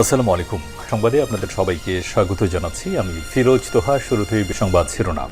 আসসালামু আলাইকুম সংবাদে আপনাদের সবাইকে স্বাগত জানাচ্ছি। আমি ফিরোজ তোহা, শুরুতেই সংবাদ শিরোনাম।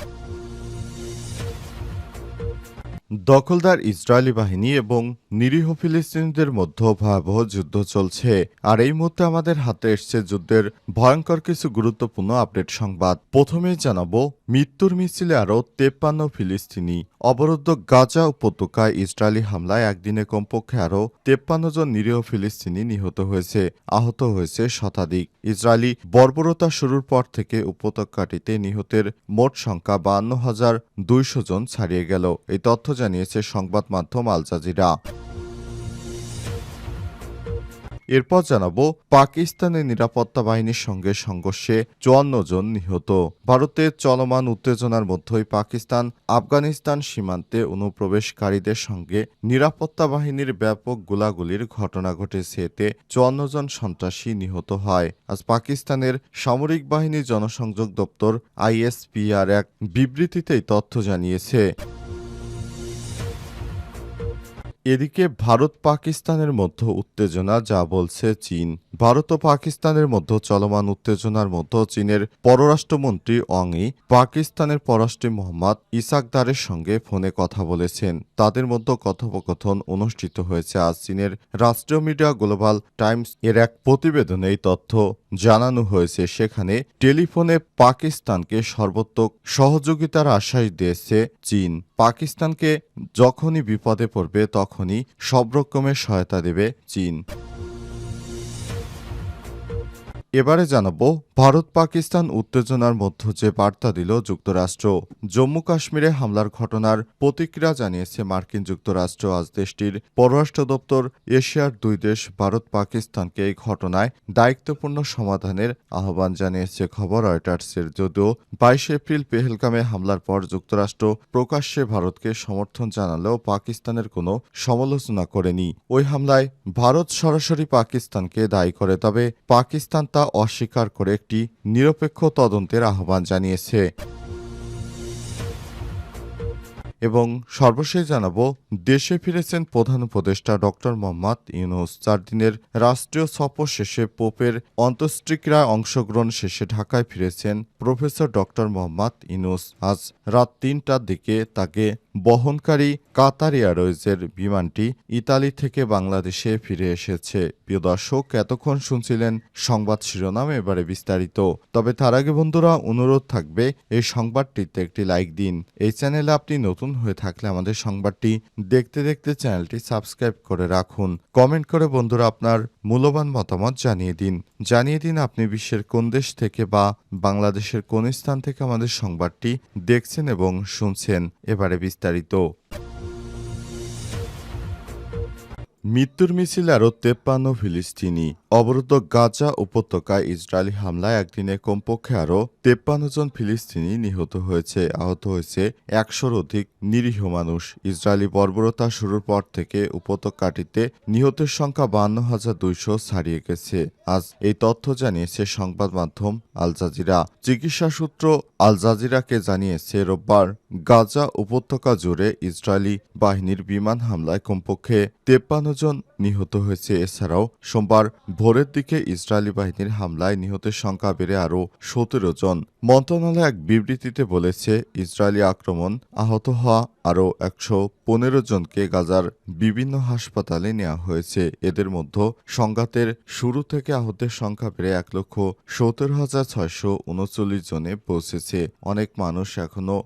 দখলদার ইসরায়েলি বাহিনী এবং নিরীহ ফিলিস্তিনিদের মধ্যে ভয়াবহ যুদ্ধ চলছে। আর এই মুহূর্তে আমাদের হাতে এসছে যুদ্ধের ভয়ঙ্কর কিছু গুরুত্বপূর্ণ আপডেট সংবাদ। প্রথমেই জানাব মৃত্যুর মিছিলে আরও তেপ্পান্ন ফিলিস্তিনি অবরুদ্ধ গাজা উপত্যকায় ইসরায়েলি হামলায় একদিনে কমপক্ষে আরও তেপ্পান্ন জন নিরীহ ফিলিস্তিনি নিহত হয়েছে, আহত হয়েছে শতাধিক। ইসরায়েলি বর্বরতা শুরুর পর থেকে উপত্যকাটিতে নিহতের মোট সংখ্যা বান্ন হাজার দুইশো জন ছাড়িয়ে গেল। এই তথ্য জানিয়েছে সংবাদ মাধ্যম আল জাজিরা। এরপর জানাব পাকিস্তানের নিরাপত্তা বাহিনীর সঙ্গে সংঘর্ষে চুয়ান্ন জন নিহত। ভারতের চলমান উত্তেজনার মধ্যেই পাকিস্তান আফগানিস্তান সীমান্তে অনুপ্রবেশকারীদের সঙ্গে নিরাপত্তা বাহিনীর ব্যাপক গোলাগুলির ঘটনা ঘটেছে। এতে চুয়ান্ন জন সন্ত্রাসী নিহত হয়। আজ পাকিস্তানের সামরিক বাহিনী জনসংযোগ দপ্তর আইএসপিআর এক বিবৃতিতেই তথ্য জানিয়েছে। এদিকে ভারত পাকিস্তানের মধ্যে উত্তেজনা, যা বলছে চীন। ভারত ও পাকিস্তানের মধ্যে চলমান উত্তেজনার মধ্যে চীনের পররাষ্ট্রমন্ত্রী অংই পাকিস্তানের পররাষ্ট্রী মোহাম্মদ ইসাকদারের সঙ্গে ফোনে কথা বলেছেন। তাদের মধ্যে কথোপকথন অনুষ্ঠিত হয়েছে আজ চীনের রাষ্ট্রীয় মিডিয়া গ্লোবাল টাইমস এর এক প্রতিবেদনে এই তথ্য জানানো হয়েছে। সেখানে টেলিফোনে পাকিস্তানকে সর্বোত্তক সহযোগিতার আশ্বাস দিয়েছে চীন। পাকিস্তানকে যখনই বিপদে পড়বে তখনই সব রকমের সহায়তা দেবে চীন। এবারে জানাব ভারত পাকিস্তান উত্তেজনার মধ্য যে বার্তা দিল যুক্তরাষ্ট্র, জম্মু কাশ্মীরে হামলার ঘটনার প্রতিক্রিয়া জানিয়েছে মার্কিন যুক্তরাষ্ট্র। আজ দেশটির পররাষ্ট্র দপ্তর এশিয়ার দুই দেশ ভারত পাকিস্তানকে এই ঘটনায় দায়িত্বপূর্ণ সমাধানের আহ্বান জানিয়েছে খবর রয়টার্সের। যদিও বাইশ এপ্রিল পেহেলগামে হামলার পর যুক্তরাষ্ট্র প্রকাশ্যে ভারতকে সমর্থন জানালেও পাকিস্তানের কোনো সমালোচনা করেনি। ওই হামলায় ভারত সরাসরি পাকিস্তানকে দায়ী করে, তবে পাকিস্তান তা অস্বীকার করে একটি নিরপেক্ষ তদন্তের আহ্বান জানিয়েছে। এবং সর্বশেষ জানাব, দেশে ফিরেছেন প্রধান উপদেষ্টা ডক্টর মোহাম্মদ ইউনুস। চার দিনের রাষ্ট্রীয় সফর শেষে পোপের অন্ত্যেষ্টিক্রিয়ায় অংশগ্রহণ শেষে ঢাকায় ফিরেছেন প্রফেসর ডক্টর মোহাম্মদ ইউনুস। আজ রাত তিনটার দিকে তাকে বহনকারী কাতার এয়ারওয়েজের বিমানটি ইতালি থেকে বাংলাদেশে ফিরে এসেছে। প্রিয় দর্শক, এতক্ষণ শুনছিলেন সংবাদ শিরোনাম, এবারে বিস্তারিত। তবে তার আগে বন্ধুরা, অনুরোধ থাকবে, এই সংবাদটিতে একটি লাইক দিন। এই চ্যানেলে আপনি নতুন হয়ে থাকলে আমাদের সংবাদটি দেখতে দেখতে চ্যানেলটি সাবস্ক্রাইব করে রাখুন। কমেন্ট করে বন্ধুরা আপনার মূল্যবান মতামত জানিয়ে দিন। জানিয়ে দিন আপনি বিশ্বের কোন দেশ থেকে বা বাংলাদেশের কোন স্থান থেকে আমাদের সংবাদটি দেখছেন এবং শুনছেন। এবারে বিস্তারিত মৃত্যুর মিছিল আরও তেপ্পান্ন ফিলিস্তিনি অবরুদ্ধ গাজা উপত্যকায় ইসরায়েলি হামলায় একদিনে কমপক্ষে আরও তেপ্পান্ন জন ফিলিস্তিনি নিহত হয়েছে। আহত হয়েছে একশোর অধিক নিরীহ মানুষ। ইসরায়েলি বর্বরতা শুরুর পর থেকে উপত্যকাটিতে নিহতের সংখ্যা বান্ন হাজার দুইশো ছাড়িয়ে গেছে। আজ এই তথ্য জানিয়েছে সংবাদ মাধ্যম আল জাজিরা। চিকিৎসা সূত্র আল জাজিরাকে জানিয়েছে, রোববার গাজা উপত্যকা জুড়ে ইসরায়েলি বাহিনীর বিমান হামলায় কমপক্ষে তেপ্পান্ন জন নিহত হয়েছে। এছাড়াও সোমবার ভোরের দিকে ইসরায়েলি বাহিনীর হামলায় নিহতের সংখ্যা বেড়ে আরও সতেরো জন। মন্ত্রণালয় এক বিবৃতিতে বলেছে, ইসরায়েলি আক্রমণ আহত হওয়া আরও একশো পনেরো জনকে গাজার বিভিন্ন হাসপাতালে নেওয়া হয়েছে। এদের মধ্যে সংঘাতের শুরু থেকে আহতের সংখ্যা বেড়ে এক লক্ষ সত্তর হাজার ছয়শো উনচল্লিশ জনে পৌঁছেছে। অনেক মানুষ এখনও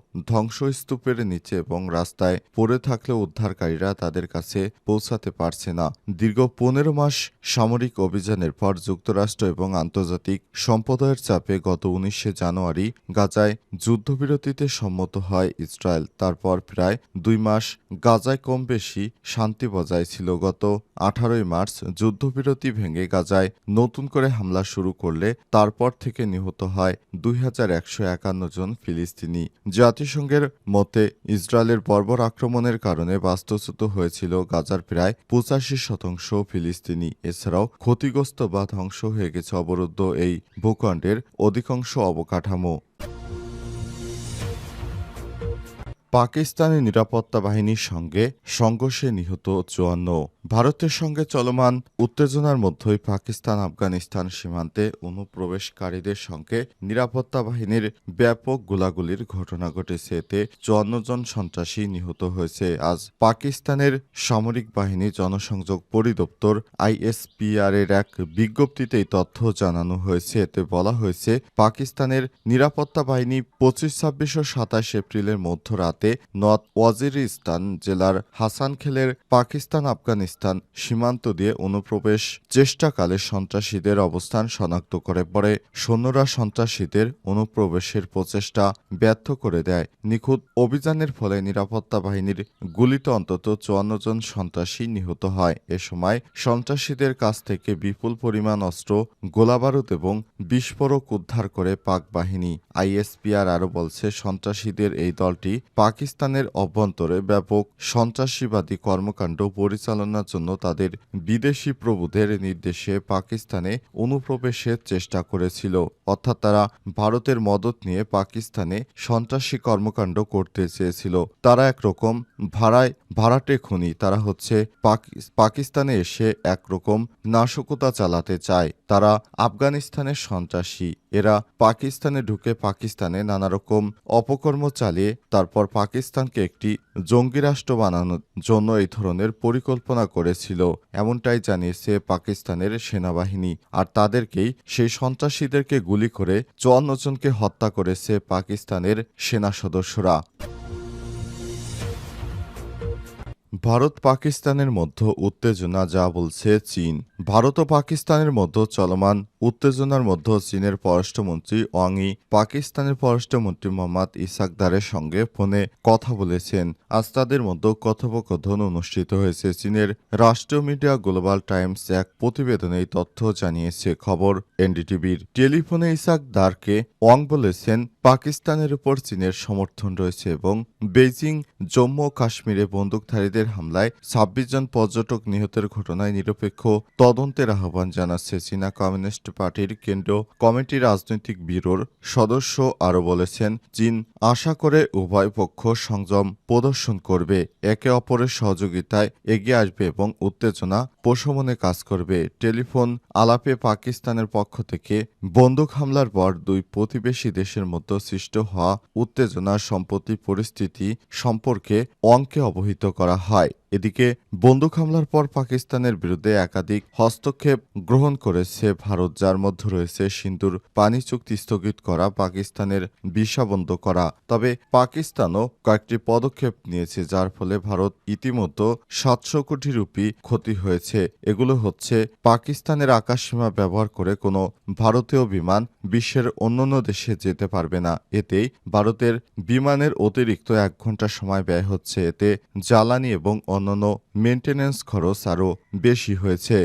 ধ্বংসস্তূপের নিচে এবং রাস্তায় পড়ে থাকলেও উদ্ধারকারীরা তাদের কাছে পৌঁছাতে পারছে না। দীর্ঘ পনেরো মাস সামরিক অভিযানের পর যুক্তরাষ্ট্র এবং আন্তর্জাতিক সম্প্রদায়ের চাপে গত উনিশে জানুয়ারি গাজায় যুদ্ধবিরতিতে সম্মত হয় ইসরায়েল। তারপর প্রায় দুই মাস গাজায় কম বেশি শান্তি বজায় ছিল। গত আঠারোই মার্চ যুদ্ধবিরতি ভেঙে গাজায় নতুন করে হামলা শুরু করলে তারপর থেকে নিহত হয় দুই হাজার একশো একান্ন জন ফিলিস্তিনি। জাতিসংঘের মতে, ইসরায়েলের বর্বর আক্রমণের কারণে বাস্তুচ্যুত হয়েছিল গাজার প্রায় পঁচাশি শতাংশ ফিলিস্তিনি। এছাড়াও ক্ষতিগ্রস্ত বা ধ্বংস হয়ে গেছে অবরুদ্ধ এই ভূখণ্ডের অধিকাংশ অবকাঠামো। পাকিস্তানের নিরাপত্তা বাহিনীর সঙ্গে সংঘর্ষে নিহত চুয়ান্ন। ভারতের সঙ্গে চলমান উত্তেজনার মধ্যেই পাকিস্তান, আফগানিস্তান সীমান্তে অনুপ্রবেশকারীদের সঙ্গে নিরাপত্তা বাহিনীর ব্যাপক গোলাগুলির ঘটনা ঘটেছে। এতে চুয়ান্ন জন সন্ত্রাসী নিহত হয়েছে। আজ পাকিস্তানের সামরিক বাহিনী জনসংযোগ পরিদপ্তর আইএসপিআর এর এক বিজ্ঞপ্তিতে এই তথ্য জানানো হয়েছে। এতে বলা হয়েছে, পাকিস্তানের নিরাপত্তা বাহিনী পঁচিশ, ছাব্বিশ ও সাতাশ এপ্রিলের মধ্যরাতে নর্থ ওয়াজিরিস্তান জেলার হাসানখেলের পাকিস্তান, আফগানিস্তান সীমান্ত দিয়ে অনুপ্রবেশ, চেষ্টাকালে সন্ত্রাসীদের অবস্থান শনাক্ত করে পরে সৈন্যরা সন্ত্রাসীদের অনুপ্রবেশের প্রচেষ্টা ব্যর্থ করে দেয়। নিখুঁত অভিযানের ফলে নিরাপত্তা বাহিনীর গুলিতে অন্তত চুয়ান্ন জন সন্ত্রাসী নিহত হয়। এ সময় সন্ত্রাসীদের কাছ থেকে বিপুল পরিমাণ অস্ত্র, গোলাবারুদ এবং বিস্ফোরক উদ্ধার করে পাক বাহিনী। আইএসপিআর আরও বলছে, সন্ত্রাসীদের এই দলটি পাকিস্তানের অভ্যন্তরে ব্যাপক সন্ত্রাসীবাদী কর্মকাণ্ড পরিচালনার জন্য তাদের বিদেশি প্রভুদের নির্দেশে পাকিস্তানে অনুপ্রবেশের চেষ্টা করেছিল। অর্থাৎ তারা ভারতের মদত নিয়ে পাকিস্তানে সন্ত্রাসী কর্মকাণ্ড করতে চেয়েছিল। তারা একরকম ভাড়ায়, ভাড়াটে খুনি। তারা হচ্ছে পাকিস্তানে এসে একরকম নাশকতা চালাতে চায়। তারা আফগানিস্তানের সন্ত্রাসী। এরা পাকিস্তানে ঢুকে পাকিস্তানে নানা রকম অপকর্ম চালিয়ে তারপর পাকিস্তানকে একটি জঙ্গি রাষ্ট্র বানানোর জন্য এই ধরনের পরিকল্পনা করেছিল। এমনটাই জানিয়েছে পাকিস্তানের সেনাবাহিনী। আর তাদেরকেই সেই সন্ত্রাসীদেরকে গুলি করে চুয়ান্ন জনকে হত্যা করেছে পাকিস্তানের সেনা সদস্যরা। ভারত পাকিস্তানের মধ্যে উত্তেজনা যা বলছে চীন। ভারত ও পাকিস্তানের মধ্যে চলমান উত্তেজনার মধ্যে চীনের পররাষ্ট্রমন্ত্রী ওয়াংই পাকিস্তানের পররাষ্ট্রমন্ত্রী মোহাম্মদ ইসাকদারের সঙ্গে ফোনে কথা বলেছেন। আজ তাদের মধ্যে কথোপকথন অনুষ্ঠিত হয়েছে। চীনের রাষ্ট্রীয় মিডিয়া গ্লোবাল টাইমস এক প্রতিবেদনে এই তথ্য জানিয়েছে খবর এনডিটিভির। টেলিফোনে ইসাকদারকে ওয়াং বলেছেন, পাকিস্তানের উপর চীনের সমর্থন রয়েছে এবং বেইজিং, জম্মু কাশ্মীরে বন্দুকধারীদের হামলায় ছাব্বিশ জন পর্যটক নিহতের ঘটনায় নিরপেক্ষ তদন্তের আহ্বান জানাচ্ছে চীনা কমিউনিস্ট পার্টির কেন্দ্রীয় কমিটি রাজনৈতিক ব্যুরোর সদস্য আরও বলেছেন, চীন আশা করে উভয় পক্ষ সংযম প্রদর্শন করবে, একে অপরের সহযোগিতায় এগিয়ে আসবে এবং উত্তেজনা প্রশমনে কাজ করবে। টেলিফোন আলাপে পাকিস্তানের পক্ষ থেকে বন্দুক হামলার পর দুই প্রতিবেশী দেশের মধ্যে সৃষ্ট হওয়া উত্তেজনা সম্পত্তি পরিস্থিতি সম্পর্কে অঙ্কে অবহিত করা হয় এদিকে বন্দুক হামলার পর পাকিস্তানের বিরুদ্ধে একাধিক হস্তক্ষেপ গ্রহণ করেছে ভারত, যার মধ্যে রয়েছে সিন্ধুর পানি চুক্তি স্থগিত করা, পাকিস্তানের ভিসা বন্ধ করা। তবে পাকিস্তানও কয়েকটি পদক্ষেপ নিয়েছে, যার ফলে ভারত ইতিমধ্যে সাতশো কোটি রুপি ক্ষতি হয়েছে। এগুলো হচ্ছে পাকিস্তানের আকাশসীমা ব্যবহার করে কোনো ভারতীয় বিমান বিশ্বের অন্যান্য দেশে যেতে পারবে না। এতেই ভারতের বিমানের অতিরিক্ত এক ঘণ্টা সময় ব্যয় হচ্ছে। এতে জ্বালানি এবং অন্যান্য মেনটেন্যান্স খরচ আরও বেশি হয়েছে।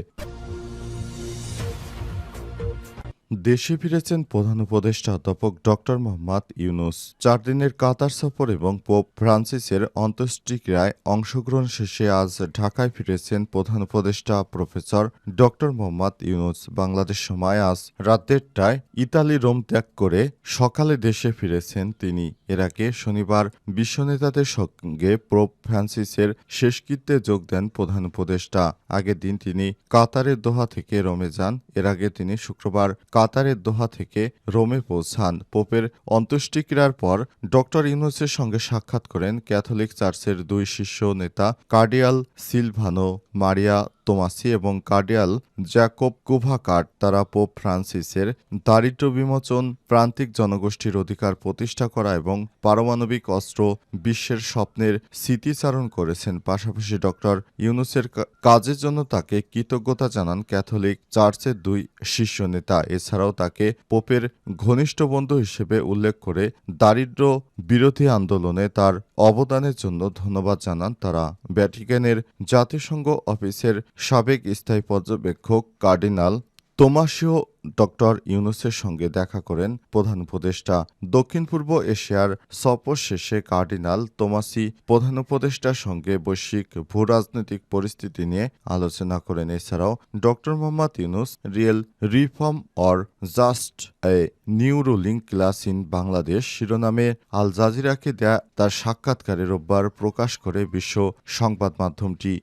দেশে ফিরেছেন প্রধান উপদেষ্টা অধ্যাপক ডক্টর মোহাম্মদ ইউনুস। চার দিনের কাতার সফর এবং পোপ ফ্রান্সিসের অন্ত্যেষ্টিক্রিয়ায় অংশগ্রহণ শেষে আজ ঢাকায় ফিরেছেন প্রধান উপদেষ্টা প্রফেসর ডক্টর মোহাম্মদ ইউনুস। বাংলাদেশ সময় আজ রাত দেড়টায় ইতালি রোম ত্যাগ করে সকালে দেশে ফিরেছেন তিনি। এর আগে শনিবার বিশ্ব নেতাদের সঙ্গে পোপ ফ্রান্সিসের শেষকৃত্যে যোগ দেন প্রধান উপদেষ্টা। আগের দিন তিনি কাতারের দোহা থেকে রোমে যান। এর আগে তিনি শুক্রবার কাতারের দোহা থেকে রোমে পৌঁছান। পোপের অন্ত্যেষ্টিক্রিয়ার পর ডক্টর ইউনুসের সঙ্গে সাক্ষাৎ করেন ক্যাথলিক চার্চের দুই শীর্ষ নেতা কার্ডিয়াল সিলভানো মারিয়া তোমাসি এবং কার্ডিয়াল জ্যাকব কুভাকাট তারা পোপ ফ্রান্সিসের দারিদ্র বিমোচন, প্রান্তিক জনগোষ্ঠীর অধিকার প্রতিষ্ঠা করা এবং পারমাণবিক অস্ত্র বিশ্বের স্বপ্নের স্মৃতিচারণ করেছেন। পাশাপাশি ডক্টর ইউনুসের কাজের জন্য তাকে কৃতজ্ঞতা জানান ক্যাথলিক চার্চের দুই শীর্ষ নেতা। এছাড়াও তাকে পোপের ঘনিষ্ঠ বন্ধু হিসেবে উল্লেখ করে দারিদ্র বিরোধী আন্দোলনে তার অবদানের জন্য ধন্যবাদ জানান তারা। ভ্যাটিকানের জাতিসংঘ অফিসের সাবেক স্থায়ী পর্যবেক্ষক কার্ডিনাল তোমাসিও ডক্টর ইউনুসের সঙ্গে দেখা করেন প্রধান উপদেষ্টা। দক্ষিণ পূর্ব এশিয়ার সফর শেষে কার্ডিনাল তোমাসি প্রধান উপদেষ্টার সঙ্গে বৈশ্বিক ভূ রাজনৈতিক পরিস্থিতি নিয়ে আলোচনা করেন। এছাড়াও doctor Mohammad Yunus real reform or just a new ruling class in Bangladesh শিরোনামে আল জাজিরাকে দেয়া তার সাক্ষাৎকারে রোববার প্রকাশ করে বিশ্ব সংবাদ মাধ্যমটি।